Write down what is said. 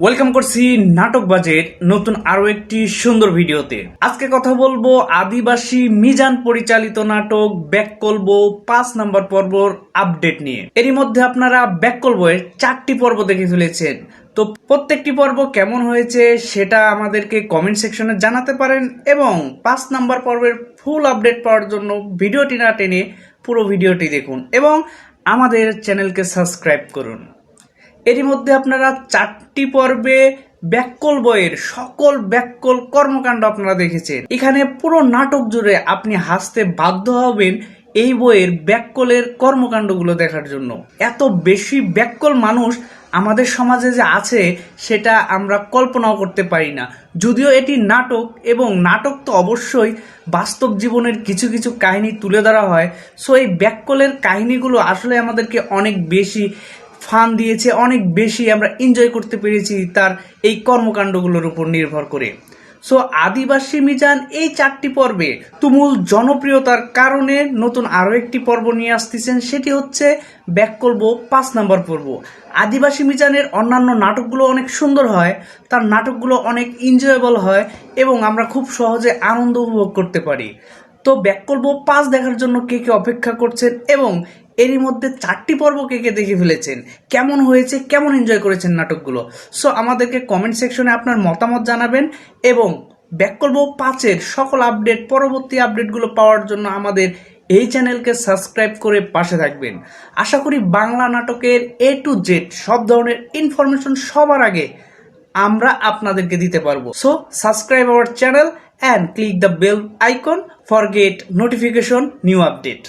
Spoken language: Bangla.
ওয়েলকাম করছি নাটক বাজেট, নতুন আরও একটি সুন্দর ভিডিওতে। আজকে কথা বলব আদিবাসী মিজান পরিচালিত নাটক বউ পাঁচ নাম্বার পর্বর আপডেট নিয়ে। এরই মধ্যে আপনারা ব্যাককল বইয়ের চারটি পর্ব দেখে ফেলেছেন। তো প্রত্যেকটি পর্ব কেমন হয়েছে সেটা আমাদেরকে কমেন্ট সেকশনে জানাতে পারেন এবং পাঁচ নাম্বার পর্বের ফুল আপডেট পাওয়ার জন্য ভিডিওটি না টেনে পুরো ভিডিওটি দেখুন এবং আমাদের চ্যানেলকে সাবস্ক্রাইব করুন। এরই মধ্যে আপনারা চারটি পর্বে ব্যাককল বইয়ের সকল ব্যাককল কর্মকাণ্ড আপনারা দেখেছেন। এখানে পুরো নাটক জুড়ে আপনি হাসতে বাধ্য হবেন এই বইয়ের ব্যাককলের কর্মকাণ্ডগুলো দেখার জন্য। এত বেশি ব্যাককল মানুষ আমাদের সমাজে যে আছে, সেটা আমরা কল্পনাও করতে পারি না। যদিও এটি নাটক, এবং নাটক তো অবশ্যই বাস্তব জীবনের কিছু কিছু কাহিনী তুলে ধরা হয়। সো এই ব্যাককলের কাহিনীগুলো আসলে আমাদেরকে অনেক বেশি ফান দিয়েছে, অনেক বেশি আমরা এনজয় করতে পেরেছি তার এই কর্মকাণ্ডগুলোর উপর নির্ভর করে। সো আদিবাসী মিজান, এই চারটি পর্বে তুমুল জনপ্রিয়তার কারণে নতুন আরও একটি পর্ব নিয়ে আসতেছেন, সেটি হচ্ছে ব্যাক করব পাঁচ নম্বর পর্ব। আদিবাসী মিজানের অন্যান্য নাটকগুলো অনেক সুন্দর হয়, তার নাটকগুলো অনেক এনজয়েবল হয় এবং আমরা খুব সহজে আনন্দ উপভোগ করতে পারি। তো, ব্যাক করব পাঁচ দেখার জন্য কে কে অপেক্ষা করছেন এবং এরই মধ্যে চারটি পর্ব কে কে দেখে ফেলেছেন, কেমন হয়েছে, কেমন এনজয় করেছেন নাটকগুলো? সো আমাদেরকে কমেন্ট সেকশনে আপনার মতামত জানাবেন এবং ব্যাক করব পাঁচের সকল আপডেট পরবর্তী আপডেটগুলো পাওয়ার জন্য আমাদের এই চ্যানেলকে সাবস্ক্রাইব করে পাশে থাকবেন। আশা করি বাংলা নাটকের এ টু জেড সব ধরনের ইনফরমেশন সবার আগে আমরা আপনাদেরকে দিতে পারব। So subscribe our channel and click the bell icon for get notification new update